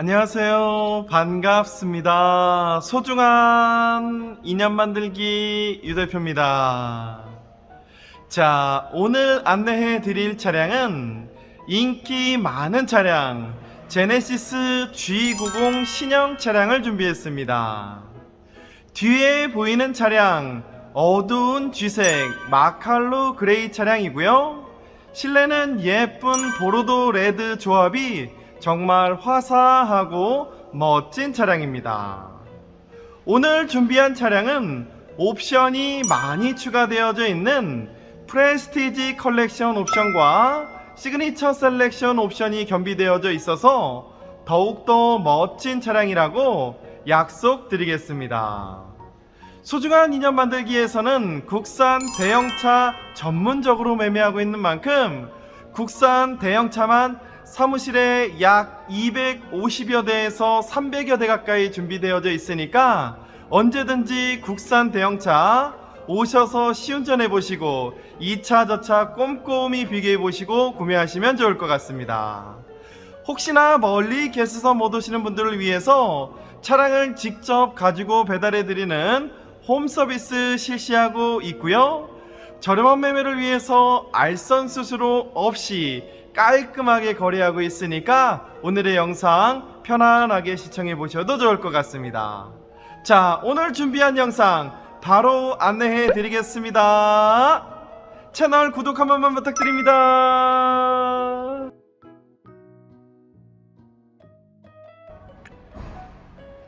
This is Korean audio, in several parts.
안녕하세요. 반갑습니다. 소중한 인연 만들기 유 대표입니다. 자, 오늘 안내해 드릴 차량은 인기 많은 차량 제네시스 G90 신형 차량을 준비했습니다. 뒤에 보이는 차량 어두운 쥐색 마칼로 그레이 차량이고요. 실내는 예쁜 보르도 레드 조합이 정말 화사하고 멋진 차량입니다. 오늘 준비한 차량은 옵션이 많이 추가되어져 있는 프레스티지 컬렉션 옵션과 시그니처 셀렉션 옵션이 겸비되어져 있어서 더욱더 멋진 차량이라고 약속드리겠습니다. 소중한 인연 만들기에서는 국산 대형차 전문적으로 매매하고 있는 만큼 국산 대형차만 사무실에 약 250여 대에서 300여 대 가까이 준비되어져 있으니까 언제든지 국산 대형차 오셔서 시운전해 보시고 2차 저차 꼼꼼히 비교해 보시고 구매하시면 좋을 것 같습니다. 혹시나 멀리 계셔서 못 오시는 분들을 위해서 차량을 직접 가지고 배달해 드리는 홈 서비스 실시하고 있고요. 저렴한 매매를 위해서 알선 수수료 없이 깔끔하게 거래하고 있으니까 오늘의 영상 편안하게 시청해 보셔도 좋을 것 같습니다. 자, 오늘 준비한 영상 바로 안내해 드리겠습니다. 채널 구독 한 번만 부탁드립니다.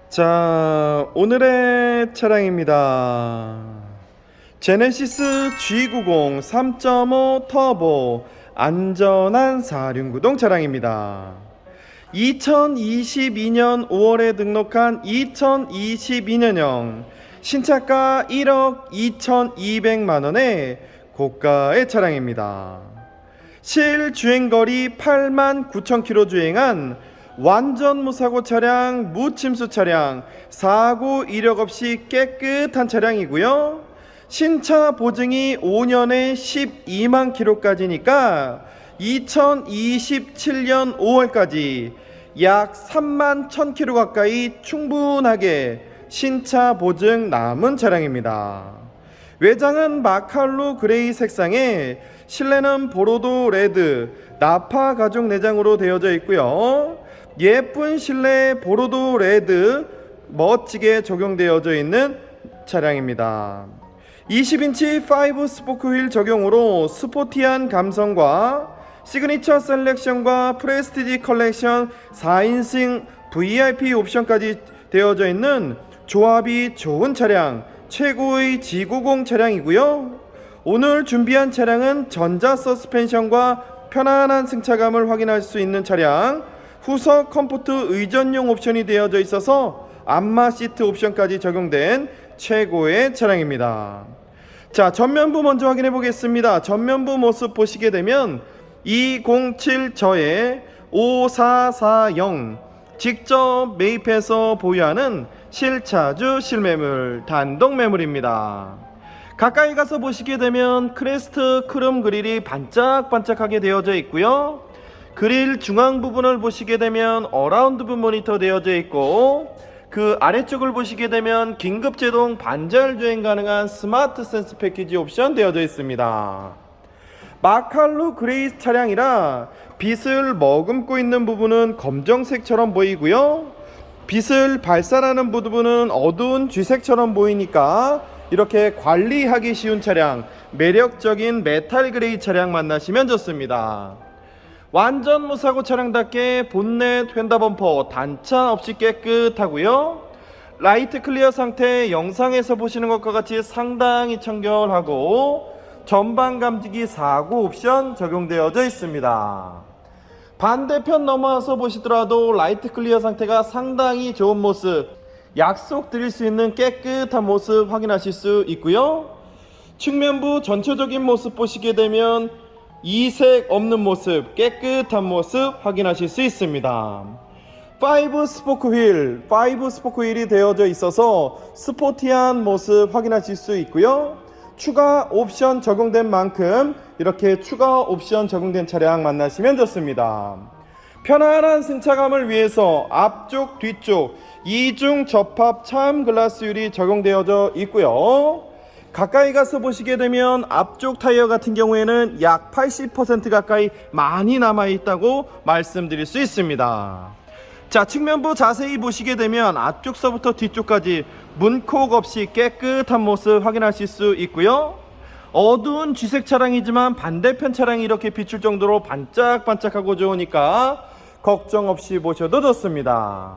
자, 오늘의 차량입니다. 제네시스 G90 3.5 터보 안전한 4륜구동 차량입니다. 2022년 5월에 등록한 2022년형 신차가 1억 2,200만원의 고가의 차량입니다. 실 주행거리 8만 9천 킬로 주행한 완전 무사고 차량, 무침수 차량, 사고 이력 없이 깨끗한 차량이고요. 신차 보증이 5년에 12만 킬로까지니까 2027년 5월까지 약 3만 1000 킬로 가까이 충분하게 신차 보증 남은 차량입니다. 외장은 마칼로 그레이 색상에 실내는 보로도 레드 나파 가죽 내장으로 되어져 있고요. 예쁜 실내 보로도 레드 멋지게 적용되어져 있는 차량입니다. 20인치 5 스포크 휠 적용으로 스포티한 감성과 시그니처 셀렉션과 프레스티지 컬렉션 4인승 VIP 옵션까지 되어져 있는 조합이 좋은 차량 최고의 G90 차량이고요. 오늘 준비한 차량은 전자 서스펜션과 편안한 승차감을 확인할 수 있는 차량 후석 컴포트 의전용 옵션이 되어져 있어서 안마 시트 옵션까지 적용된 최고의 차량입니다. 자, 전면부 먼저 확인해 보겠습니다. 전면부 모습 보시게 되면 207 저의 5440 직접 매입해서 보유하는 실차주 실매물 단독 매물입니다. 가까이 가서 보시게 되면 크레스트 크롬 그릴이 반짝반짝하게 되어져 있고요. 그릴 중앙 부분을 보시게 되면 어라운드 부 모니터 되어져 있고 그 아래쪽을 보시게 되면 긴급 제동 반절 주행 가능한 스마트 센스 패키지 옵션 되어져 있습니다. 마칼루 그레이 차량이라 빛을 머금고 있는 부분은 검정색처럼 보이고요. 빛을 발산하는 부분은 어두운 쥐색처럼 보이니까 이렇게 관리하기 쉬운 차량, 매력적인 메탈 그레이 차량 만나시면 좋습니다. 완전 무사고 차량답게 본넷 휀다 범퍼 단차 없이 깨끗하고요. 라이트 클리어 상태 영상에서 보시는 것과 같이 상당히 청결하고 전방 감지기 4구 옵션 적용되어져 있습니다. 반대편 넘어와서 보시더라도 라이트 클리어 상태가 상당히 좋은 모습 약속 드릴 수 있는 깨끗한 모습 확인하실 수 있고요. 측면부 전체적인 모습 보시게 되면 이색 없는 모습, 깨끗한 모습 확인하실 수 있습니다. 5 스포크 휠, 5 스포크 휠이 되어져 있어서 스포티한 모습 확인하실 수 있고요. 추가 옵션 적용된 만큼 이렇게 추가 옵션 적용된 차량 만나시면 좋습니다. 편안한 승차감을 위해서 앞쪽, 뒤쪽 이중 접합 참 글라스 율이 적용되어져 있고요. 가까이 가서 보시게 되면 앞쪽 타이어 같은 경우에는 약 80% 가까이 많이 남아 있다고 말씀드릴 수 있습니다. 자, 측면부 자세히 보시게 되면 앞쪽서부터 뒤쪽까지 문콕 없이 깨끗한 모습 확인하실 수 있고요. 어두운 쥐색 차량이지만 반대편 차량이 이렇게 비출 정도로 반짝반짝하고 좋으니까 걱정 없이 보셔도 좋습니다.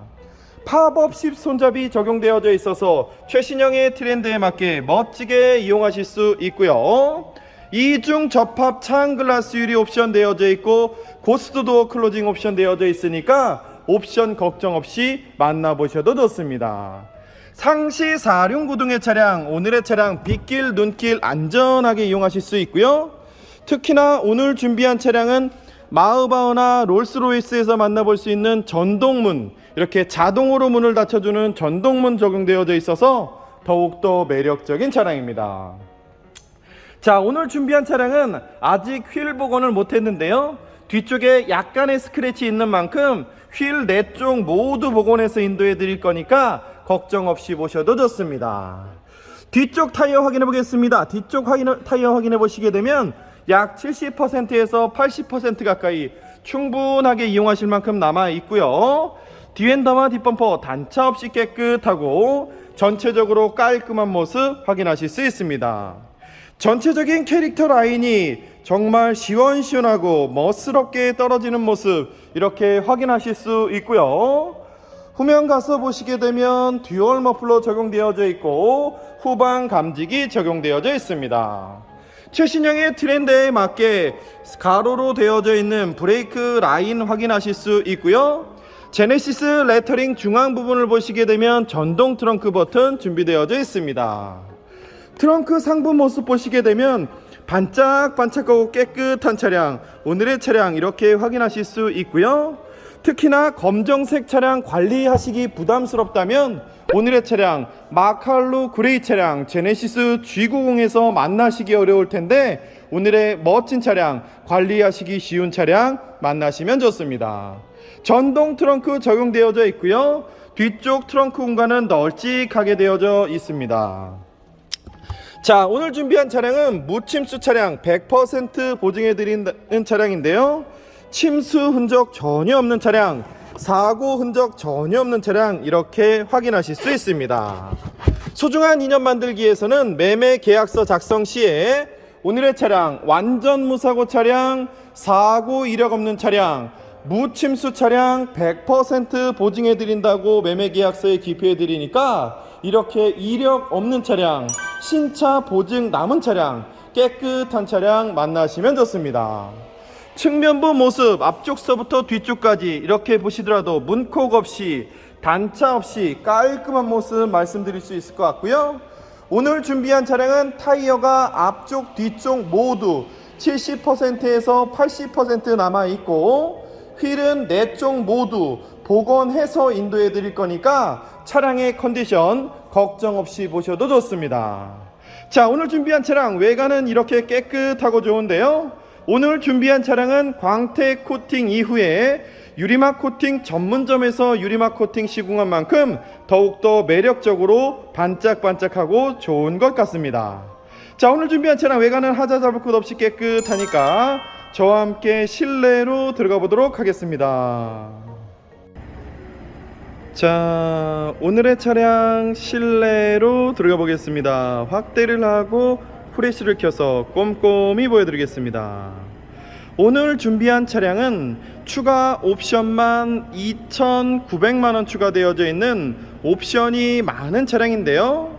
팝업 10 손잡이 적용되어져 있어서 최신형의 트렌드에 맞게 멋지게 이용하실 수 있고요. 이중 접합 창 글라스 유리 옵션 되어져 있고 고스트 도어 클로징 옵션 되어져 있으니까 옵션 걱정 없이 만나보셔도 좋습니다. 상시 4륜 구동의 차량, 오늘의 차량 빗길, 눈길 안전하게 이용하실 수 있고요. 특히나 오늘 준비한 차량은 마으바우나 롤스로이스에서 만나볼 수 있는 전동문, 이렇게 자동으로 문을 닫혀주는 전동문 적용되어져 있어서 더욱더 매력적인 차량입니다. 자, 오늘 준비한 차량은 아직 휠 복원을 못했는데요. 뒤쪽에 약간의 스크래치 있는 만큼 휠 네 쪽 모두 복원해서 인도해 드릴 거니까 걱정 없이 보셔도 좋습니다. 뒤쪽 타이어 확인해 보겠습니다. 뒤쪽 확인, 타이어 확인해 보시게 되면 약 70%에서 80% 가까이 충분하게 이용하실 만큼 남아 있고요. 뒤엔더와 뒷범퍼 단차 없이 깨끗하고 전체적으로 깔끔한 모습 확인하실 수 있습니다. 전체적인 캐릭터 라인이 정말 시원시원하고 멋스럽게 떨어지는 모습 이렇게 확인하실 수 있고요. 후면 가서 보시게 되면 듀얼 머플러 적용되어져 있고 후방 감지기 적용되어져 있습니다. 최신형의 트렌드에 맞게 가로로 되어져 있는 브레이크 라인 확인하실 수 있고요. 제네시스 레터링 중앙 부분을 보시게 되면 전동 트렁크 버튼 준비되어져 있습니다. 트렁크 상부 모습 보시게 되면 반짝반짝하고 깨끗한 차량 오늘의 차량 이렇게 확인하실 수 있고요 특히나 검정색 차량 관리하시기 부담스럽다면 오늘의 차량 마칼루 그레이 차량 제네시스 G90에서 만나시기 어려울 텐데 오늘의 멋진 차량 관리하시기 쉬운 차량 만나시면 좋습니다 전동 트렁크 적용되어져 있고요. 뒤쪽 트렁크 공간은 널찍하게 되어져 있습니다. 자 오늘 준비한 차량은 무침수 차량 100% 보증해 드리는 차량인데요. 침수 흔적 전혀 없는 차량 사고 흔적 전혀 없는 차량 이렇게 확인하실 수 있습니다. 소중한 인연 만들기에서는 매매 계약서 작성 시에 오늘의 차량 완전 무사고 차량 사고 이력 없는 차량 무침수 차량 100% 보증해 드린다고 매매 계약서에 기표해 드리니까 이렇게 이력 없는 차량 신차 보증 남은 차량 깨끗한 차량 만나시면 좋습니다. 측면부 모습 앞쪽서부터 뒤쪽까지 이렇게 보시더라도 문콕 없이 단차 없이 깔끔한 모습 말씀드릴 수 있을 것 같고요. 오늘 준비한 차량은 타이어가 앞쪽 뒤쪽 모두 70%에서 80% 남아 있고 휠은 네 쪽 모두 복원해서 인도해 드릴 거니까 차량의 컨디션 걱정 없이 보셔도 좋습니다. 자, 오늘 준비한 차량 외관은 이렇게 깨끗하고 좋은데요. 오늘 준비한 차량은 광택 코팅 이후에 유리막 코팅 전문점에서 유리막 코팅 시공한 만큼 더욱더 매력적으로 반짝반짝하고 좋은 것 같습니다. 자, 오늘 준비한 차량 외관은 하자 잡을 것 없이 깨끗하니까 저와 함께 실내로 들어가 보도록 하겠습니다. 자, 오늘의 차량 실내로 들어가 보겠습니다. 확대를 하고 프레시를 켜서 꼼꼼히 보여드리겠습니다. 오늘 준비한 차량은 추가 옵션만 2,900만원 추가되어져 있는 옵션이 많은 차량인데요.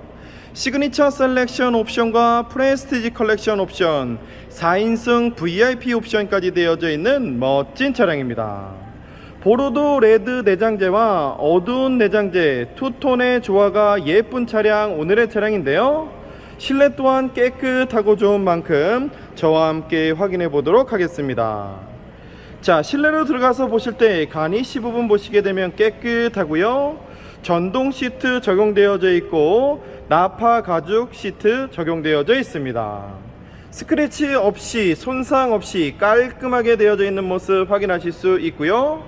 시그니처 셀렉션 옵션과 프레스티지 컬렉션 옵션, 4인승 VIP 옵션까지 되어져 있는 멋진 차량입니다. 보르도 레드 내장재와 어두운 내장재 투톤의 조화가 예쁜 차량 오늘의 차량인데요. 실내 또한 깨끗하고 좋은 만큼 저와 함께 확인해 보도록 하겠습니다. 자, 실내로 들어가서 보실 때 가니시 부분 보시게 되면 깨끗하고요. 전동 시트 적용되어져 있고 나파 가죽 시트 적용되어져 있습니다. 스크래치 없이 손상 없이 깔끔하게 되어져 있는 모습 확인하실 수 있고요.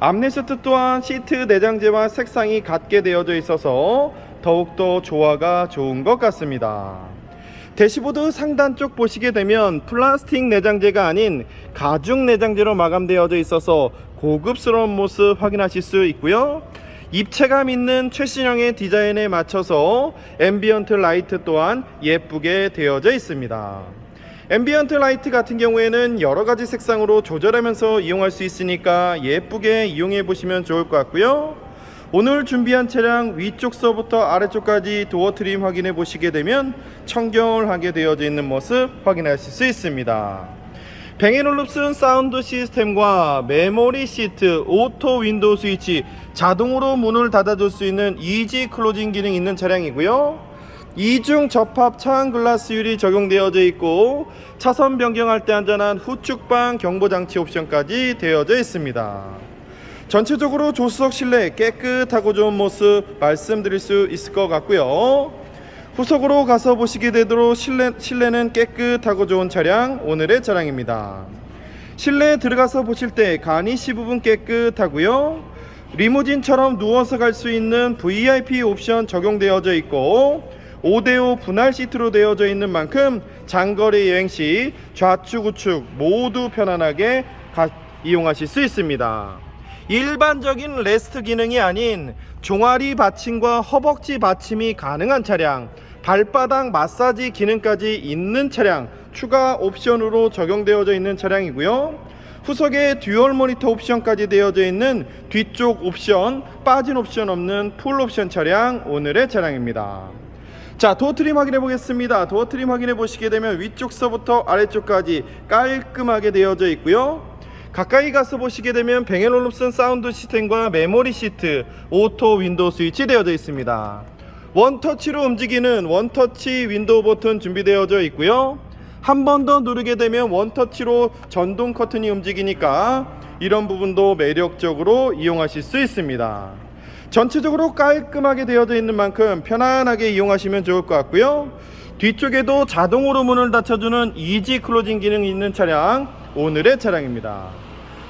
암레스트 또한 시트 내장재와 색상이 같게 되어져 있어서 더욱더 조화가 좋은 것 같습니다. 대시보드 상단 쪽 보시게 되면 플라스틱 내장재가 아닌 가죽 내장재로 마감되어져 있어서 고급스러운 모습 확인하실 수 있고요. 입체감 있는 최신형의 디자인에 맞춰서 앰비언트 라이트 또한 예쁘게 되어져 있습니다. 앰비언트 라이트 같은 경우에는 여러 가지 색상으로 조절하면서 이용할 수 있으니까 예쁘게 이용해 보시면 좋을 것 같고요. 오늘 준비한 차량 위쪽서부터 아래쪽까지 도어 트림 확인해 보시게 되면 청결하게 되어져 있는 모습 확인하실 수 있습니다. 뱅앤올룹슨 사운드 시스템과 메모리 시트, 오토 윈도우 스위치, 자동으로 문을 닫아줄 수 있는 이지 클로징 기능 있는 차량이고요. 이중 접합 차항 글라스 율이 적용되어져 있고 차선 변경할 때 안전한 후측방 경보 장치 옵션까지 되어져 있습니다. 전체적으로 조수석 실내 깨끗하고 좋은 모습 말씀드릴 수 있을 것 같고요. 후속으로 가서 보시게 되도록 실내, 실내는 깨끗하고 좋은 차량 오늘의 차량입니다. 실내에 들어가서 보실 때 가니시 부분 깨끗하고요. 리무진처럼 누워서 갈 수 있는 VIP 옵션 적용되어져 있고 5대5 분할 시트로 되어져 있는 만큼 장거리 여행 시 좌측 우측 모두 편안하게 가- 이용하실 수 있습니다. 일반적인 레스트 기능이 아닌 종아리 받침과 허벅지 받침이 가능한 차량, 발바닥 마사지 기능까지 있는 차량, 추가 옵션으로 적용되어져 있는 차량이고요. 후석에 듀얼 모니터 옵션까지 되어져 있는 뒤쪽 옵션, 빠진 옵션 없는 풀 옵션 차량, 오늘의 차량입니다. 자, 도어 트림 확인해 보겠습니다. 도어 트림 확인해 보시게 되면 위쪽서부터 아래쪽까지 깔끔하게 되어져 있고요. 가까이 가서 보시게 되면 뱅앤올룹슨 사운드 시스템과 메모리 시트, 오토 윈도우 스위치 되어져 있습니다. 원터치로 움직이는 원터치 윈도우 버튼 준비되어져 있고요. 한 번 더 누르게 되면 원터치로 전동 커튼이 움직이니까 이런 부분도 매력적으로 이용하실 수 있습니다. 전체적으로 깔끔하게 되어져 있는 만큼 편안하게 이용하시면 좋을 것 같고요. 뒤쪽에도 자동으로 문을 닫혀주는 이지 클로징 기능이 있는 차량 오늘의 차량입니다.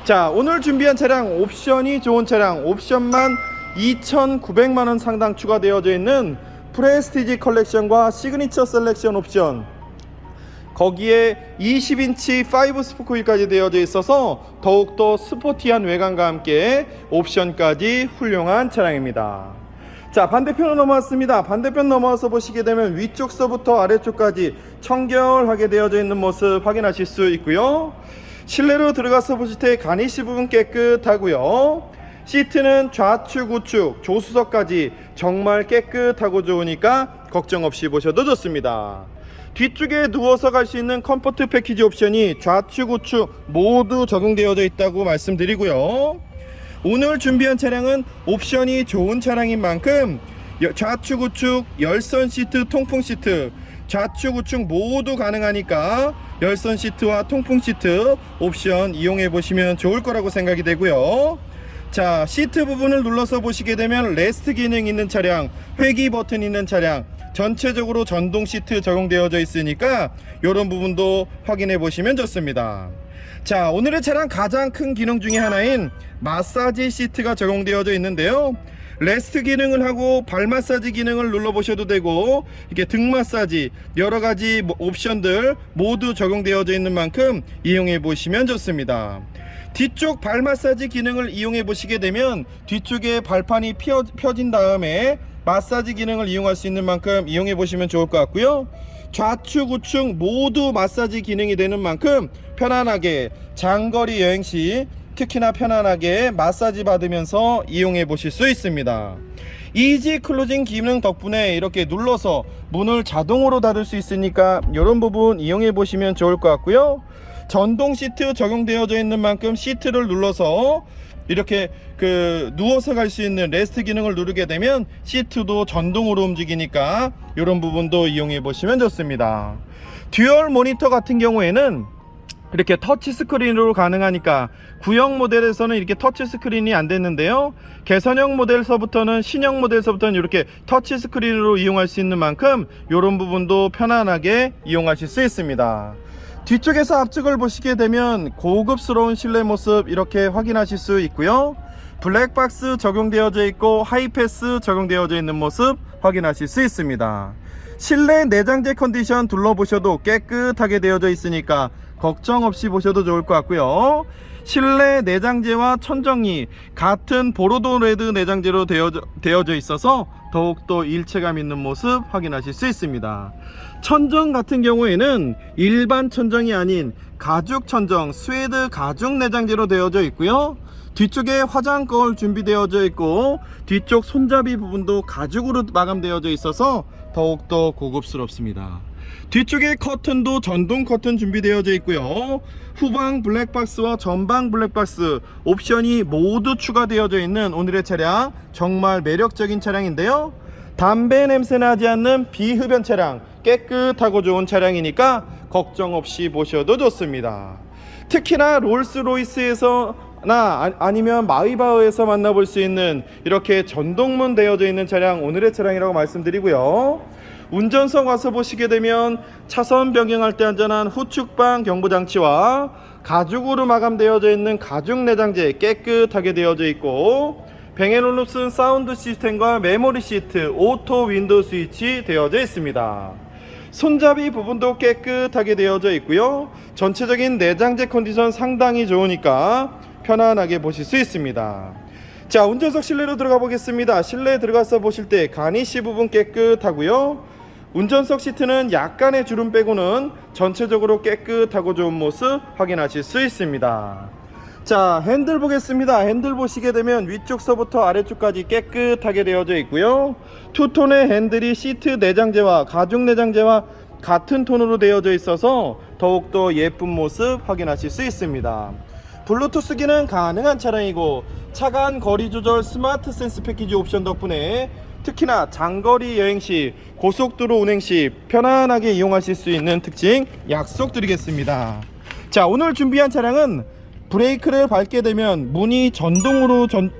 자 오늘 준비한 차량 옵션이 좋은 차량 옵션만 2,900만 원 상당 추가되어져 있는 프레스티지 컬렉션과 시그니처 셀렉션 옵션 거기에 20인치 5 스포크 휠까지 되어져 있어서 더욱더 스포티한 외관과 함께 옵션까지 훌륭한 차량입니다. 자 반대편으로 넘어왔습니다. 반대편 넘어와서 보시게 되면 위쪽서부터 아래쪽까지 청결하게 되어져 있는 모습 확인하실 수 있고요. 실내로 들어가서 보실 때 가니시 부분 깨끗하고요. 시트는 좌측 우측 조수석까지 정말 깨끗하고 좋으니까 걱정 없이 보셔도 좋습니다. 뒤쪽에 누워서 갈 수 있는 컴포트 패키지 옵션이 좌측 우측 모두 적용되어져 있다고 말씀드리고요. 오늘 준비한 차량은 옵션이 좋은 차량인 만큼 여- 좌측 우측 열선 시트 통풍 시트 좌측 우측 모두 가능하니까 열선 시트와 통풍 시트 옵션 이용해 보시면 좋을 거라고 생각이 되고요. 자 시트 부분을 눌러서 보시게 되면 레스트 기능 있는 차량 회기 버튼 있는 차량 전체적으로 전동 시트 적용되어져 있으니까 이런 부분도 확인해 보시면 좋습니다. 자 오늘의 차량 가장 큰 기능 중에 하나인 마사지 시트가 적용되어져 있는데요 레스트 기능을 하고 발 마사지 기능을 눌러 보셔도 되고 이렇게 등 마사지 여러 가지 뭐 옵션들 모두 적용되어져 있는 만큼 이용해 보시면 좋습니다. 뒤쪽 발 마사지 기능을 이용해 보시게 되면 뒤쪽에 발판이 펴, 펴진 다음에 마사지 기능을 이용할 수 있는 만큼 이용해 보시면 좋을 것 같고요. 좌측 우측 모두 마사지 기능이 되는 만큼 편안하게 장거리 여행 시 특히나 편안하게 마사지 받으면서 이용해 보실 수 있습니다. 이지 클로징 기능 덕분에 이렇게 눌러서 문을 자동으로 닫을 수 있으니까 이런 부분 이용해 보시면 좋을 것 같고요. 전동 시트 적용되어져 있는 만큼 시트를 눌러서 이렇게 그 누워서 갈 수 있는 레스트 기능을 누르게 되면 시트도 전동으로 움직이니까 이런 부분도 이용해 보시면 좋습니다. 듀얼 모니터 같은 경우에는 이렇게 터치 스크린으로 가능하니까 구형 모델에서는 이렇게 터치 스크린이 안 됐는데요. 개선형 모델서부터는 신형 모델서부터는 이렇게 터치 스크린으로 이용할 수 있는 만큼 이런 부분도 편안하게 이용하실 수 있습니다. 뒤쪽에서 앞쪽을 보시게 되면 고급스러운 실내 모습 이렇게 확인하실 수 있고요. 블랙박스 적용되어져 있고 하이패스 적용되어져 있는 모습 확인하실 수 있습니다. 실내 내장재 컨디션 둘러보셔도 깨끗하게 되어져 있으니까 걱정 없이 보셔도 좋을 것 같고요. 실내 내장재와 천정이 같은 보로도 레드 내장재로 되어져, 되어져 있어서 더욱더 일체감 있는 모습 확인하실 수 있습니다. 천정 같은 경우에는 일반 천정이 아닌 가죽 천정, 스웨드 가죽 내장재로 되어져 있고요. 뒤쪽에 화장 거울 준비되어져 있고 뒤쪽 손잡이 부분도 가죽으로 마감되어져 있어서 더욱더 고급스럽습니다. 뒤쪽에 커튼도 전동 커튼 준비되어져 있고요. 후방 블랙박스와 전방 블랙박스 옵션이 모두 추가되어져 있는 오늘의 차량 정말 매력적인 차량인데요. 담배 냄새 나지 않는 비흡연 차량 깨끗하고 좋은 차량이니까 걱정 없이 보셔도 좋습니다. 특히나 롤스로이스에서 나 아, 니면 마이바흐에서 만나볼 수 있는 이렇게 전동문 되어져 있는 차량 오늘의 차량이라고 말씀드리고요. 운전석 와서 보시게 되면 차선 변경할 때 안전한 후측방 경보 장치와 가죽으로 마감되어져 있는 가죽 내장재 깨끗하게 되어져 있고 뱅앤올룹슨 사운드 시스템과 메모리 시트, 오토 윈도우 스위치 되어져 있습니다. 손잡이 부분도 깨끗하게 되어져 있고요. 전체적인 내장재 컨디션 상당히 좋으니까 편안하게 보실 수 있습니다. 자, 운전석 실내로 들어가 보겠습니다. 실내에 들어가서 보실 때 가니시 부분 깨끗하고요. 운전석 시트는 약간의 주름 빼고는 전체적으로 깨끗하고 좋은 모습 확인하실 수 있습니다. 자, 핸들 보겠습니다. 핸들 보시게 되면 위쪽서부터 아래쪽까지 깨끗하게 되어져 있고요. 투톤의 핸들이 시트 내장재와 가죽 내장재와 같은 톤으로 되어져 있어서 더욱더 예쁜 모습 확인하실 수 있습니다. 블루투스 기능 가능한 차량이고 차간 거리 조절 스마트 센스 패키지 옵션 덕분에 특히나 장거리 여행 시 고속도로 운행 시 편안하게 이용하실 수 있는 특징 약속드리겠습니다. 자, 오늘 준비한 차량은 브레이크를 밟게 되면 문이 전동으로 전,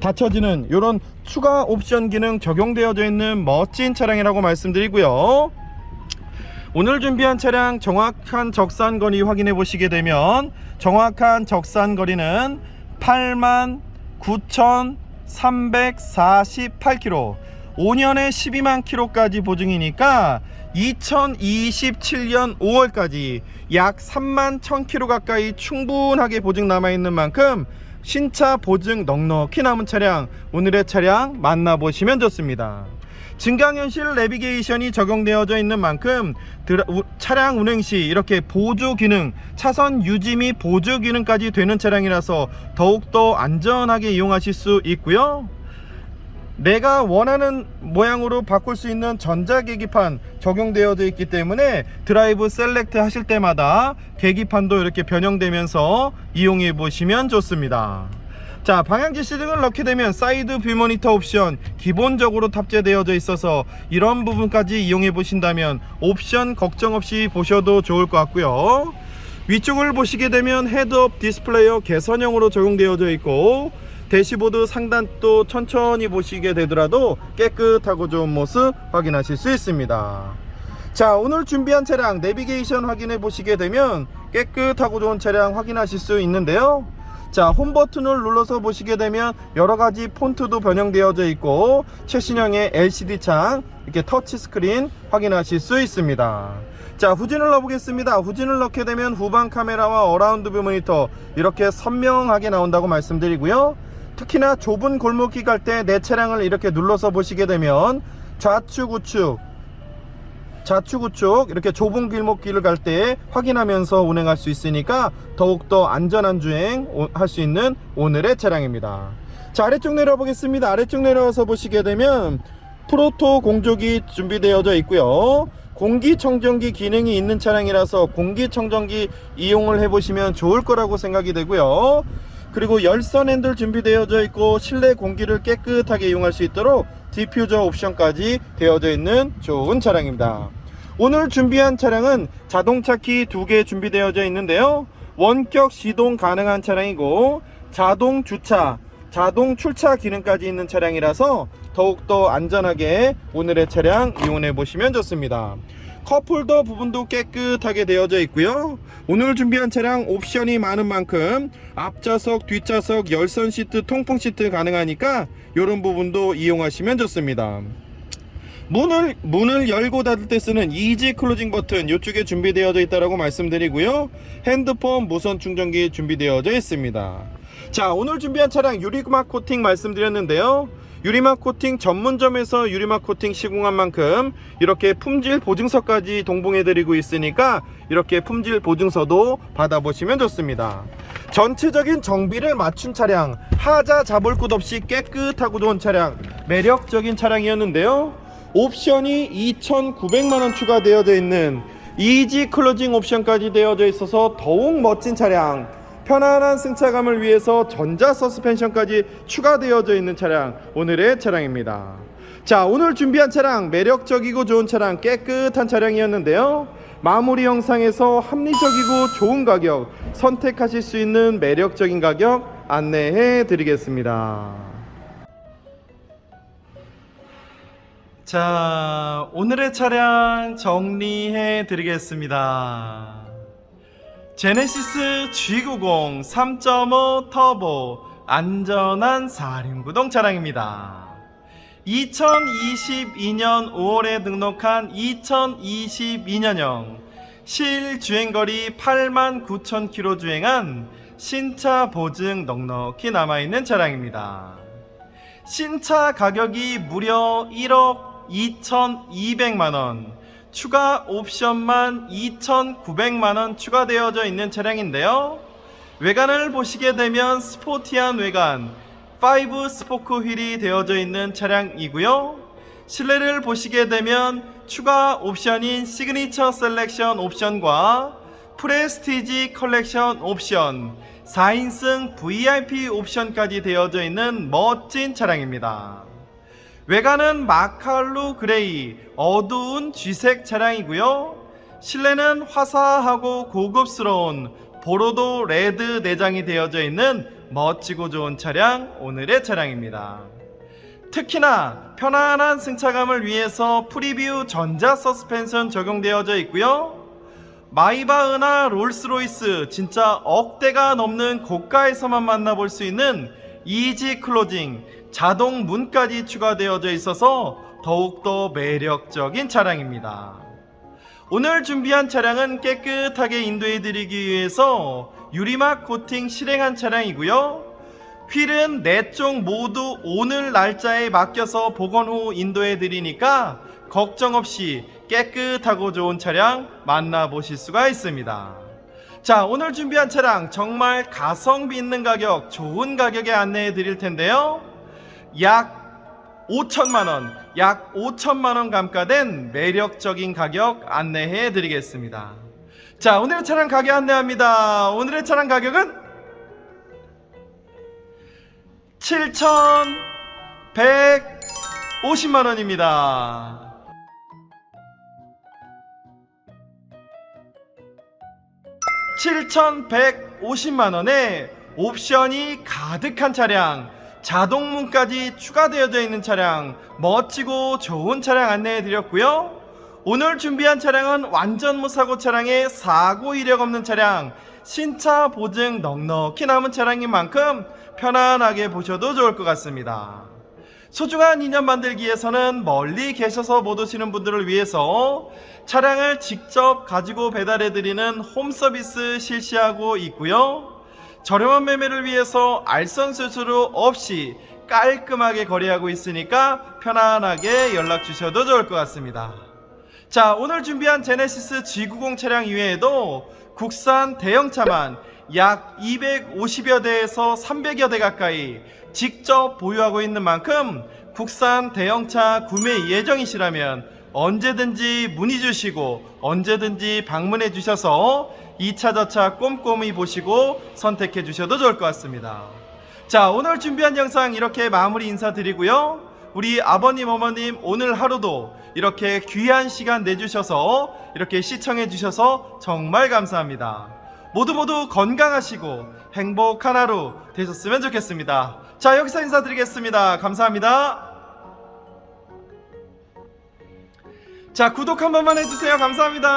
닫혀지는 이런 추가 옵션 기능 적용되어져 있는 멋진 차량이라고 말씀드리고요. 오늘 준비한 차량 정확한 적산 거리 확인해 보시게 되면 정확한 적산 거리는 8만 9,348km 5년에 12만 킬로까지 보증이니까 2027년 5월까지 약 3만 1000km 가까이 충분하게 보증 남아있는 만큼 신차 보증 넉넉히 남은 차량 오늘의 차량 만나보시면 좋습니다. 증강현실 내비게이션이 적용되어져 있는 만큼 드라- 우- 차량 운행 시 이렇게 보조 기능, 차선 유지 및 보조 기능까지 되는 차량이라서 더욱더 안전하게 이용하실 수 있고요. 내가 원하는 모양으로 바꿀 수 있는 전자 계기판 적용되어져 있기 때문에 드라이브 셀렉트 하실 때마다 계기판도 이렇게 변형되면서 이용해 보시면 좋습니다. 자 방향지 시 등을 넣게 되면 사이드 뷰 모니터 옵션 기본적으로 탑재되어져 있어서 이런 부분까지 이용해 보신다면 옵션 걱정 없이 보셔도 좋을 것 같고요 위쪽을 보시게 되면 헤드업 디스플레이어 개선형으로 적용되어져 있고 대시보드 상단도 천천히 보시게 되더라도 깨끗하고 좋은 모습 확인하실 수 있습니다 자 오늘 준비한 차량 내비게이션 확인해 보시게 되면 깨끗하고 좋은 차량 확인하실 수 있는데요 자, 홈 버튼을 눌러서 보시게 되면 여러 가지 폰트도 변형되어져 있고 최신형의 LCD 창 이렇게 터치 스크린 확인하실 수 있습니다. 자, 후진을 넣어보겠습니다. 후진을 넣게 되면 후방 카메라와 어라운드 뷰 모니터 이렇게 선명하게 나온다고 말씀드리고요. 특히나 좁은 골목길 갈 때 내 차량을 이렇게 눌러서 보시게 되면 좌측 우측 좌측 우측 이렇게 좁은 길목길을 갈 때 확인하면서 운행할 수 있으니까 더욱더 안전한 주행 할 수 있는 오늘의 차량입니다. 자 아래쪽 내려 보겠습니다. 아래쪽 내려와서 보시게 되면 프로토 공조기 준비되어져 있고요. 공기청정기 기능이 있는 차량이라서 공기청정기 이용을 해보시면 좋을 거라고 생각이 되고요 그리고 열선 핸들 준비되어져 있고 실내 공기를 깨끗하게 이용할 수 있도록 디퓨저 옵션까지 되어져 있는 좋은 차량입니다. 오늘 준비한 차량은 자동차 키 두 개 준비되어져 있는데요. 원격 시동 가능한 차량이고 자동 주차, 자동 출차 기능까지 있는 차량이라서 더욱더 안전하게 오늘의 차량 이용해 보시면 좋습니다. 컵홀더 부분도 깨끗하게 되어져 있고요. 오늘 준비한 차량 옵션이 많은 만큼 앞좌석, 뒷좌석 열선 시트, 통풍 시트 가능하니까 이런 부분도 이용하시면 좋습니다. 문을 문을 열고 닫을 때 쓰는 이지 클로징 버튼 이쪽에 준비되어져 있다라고 말씀드리고요. 핸드폰 무선 충전기 준비되어져 있습니다. 자, 오늘 준비한 차량 유리막 코팅 말씀드렸는데요. 유리막 코팅 전문점에서 유리막 코팅 시공한 만큼 이렇게 품질 보증서까지 동봉해 드리고 있으니까 이렇게 품질 보증서도 받아보시면 좋습니다. 전체적인 정비를 맞춘 차량, 하자 잡을 곳 없이 깨끗하고 좋은 차량, 매력적인 차량이었는데요. 옵션이 2,900만원 추가되어져 있는 이지 클로징 옵션까지 되어져 있어서 더욱 멋진 차량 편안한 승차감을 위해서 전자 서스펜션까지 추가되어져 있는 차량 오늘의 차량입니다. 자 오늘 준비한 차량 매력적이고 좋은 차량 깨끗한 차량이었는데요. 마무리 영상에서 합리적이고 좋은 가격 선택하실 수 있는 매력적인 가격 안내해 드리겠습니다. 자, 오늘의 차량 정리해 드리겠습니다. 제네시스 G90 3.5 터보 안전한 4륜구동 차량입니다. 2022년 5월에 등록한 2022년형 실주행거리 8만 9천 킬로 주행한 신차 보증 넉넉히 남아있는 차량입니다. 신차 가격이 무려 1억 2,200만원, 추가 옵션만 2,900만 원 추가되어져 있는 차량인데요. 외관을 보시게 되면 스포티한 외관, 5 스포크 휠이 되어져 있는 차량이고요. 실내를 보시게 되면 추가 옵션인 시그니처 셀렉션 옵션과 프레스티지 컬렉션 옵션, 4인승 VIP 옵션까지 되어져 있는 멋진 차량입니다. 외관은 마칼루 그레이, 어두운 쥐색 차량이고요. 실내는 화사하고 고급스러운 보로도 레드 내장이 되어져 있는 멋지고 좋은 차량, 오늘의 차량입니다. 특히나 편안한 승차감을 위해서 프리뷰 전자 서스펜션 적용되어져 있고요. 마이바흐나 롤스로이스 진짜 억대가 넘는 고가에서만 만나볼 수 있는 이지 클로징 자동 문까지 추가되어져 있어서 더욱더 매력적인 차량입니다. 오늘 준비한 차량은 깨끗하게 인도해 드리기 위해서 유리막 코팅 실행한 차량이고요. 휠은 네 쪽 모두 오늘 날짜에 맡겨서 복원 후 인도해 드리니까 걱정 없이 깨끗하고 좋은 차량 만나보실 수가 있습니다. 자, 오늘 준비한 차량 정말 가성비 있는 가격, 좋은 가격에 안내해 드릴 텐데요. 약 5천만 원, 약 5천만 원 감가된 매력적인 가격 안내해 드리겠습니다. 자, 오늘의 차량 가격 안내합니다. 오늘의 차량 가격은 7,150만 원입니다. (7,150만 원에) 옵션이 가득한 차량 자동문까지 추가되어져 있는 차량 멋지고 좋은 차량 안내해 드렸고요. 오늘 준비한 차량은 완전 무사고 차량의 사고 이력 없는 차량 신차 보증 넉넉히 남은 차량인 만큼 편안하게 보셔도 좋을 것 같습니다. 소중한 인연 만들기에서는 멀리 계셔서 못 오시는 분들을 위해서 차량을 직접 가지고 배달해 드리는 홈 서비스 실시하고 있고요 저렴한 매매를 위해서 알선 수수료 없이 깔끔하게 거래하고 있으니까 편안하게 연락 주셔도 좋을 것 같습니다. 자, 오늘 준비한 제네시스 G90 차량 이외에도 국산 대형차만 약 250여 대에서 300여 대 가까이 직접 보유하고 있는 만큼 국산 대형차 구매 예정이시라면 언제든지 문의 주시고 언제든지 방문해 주셔서 2차 저차 꼼꼼히 보시고 선택해 주셔도 좋을 것 같습니다. 자, 오늘 준비한 영상 이렇게 마무리 인사드리고요. 우리 아버님, 어머님 오늘 하루도 이렇게 귀한 시간 내주셔서 이렇게 시청해 주셔서 정말 감사합니다. 모두 모두 건강하시고 행복한 하루 되셨으면 좋겠습니다. 자, 여기서 인사드리겠습니다. 감사합니다. 자 구독 한 번만 해주세요. 감사합니다.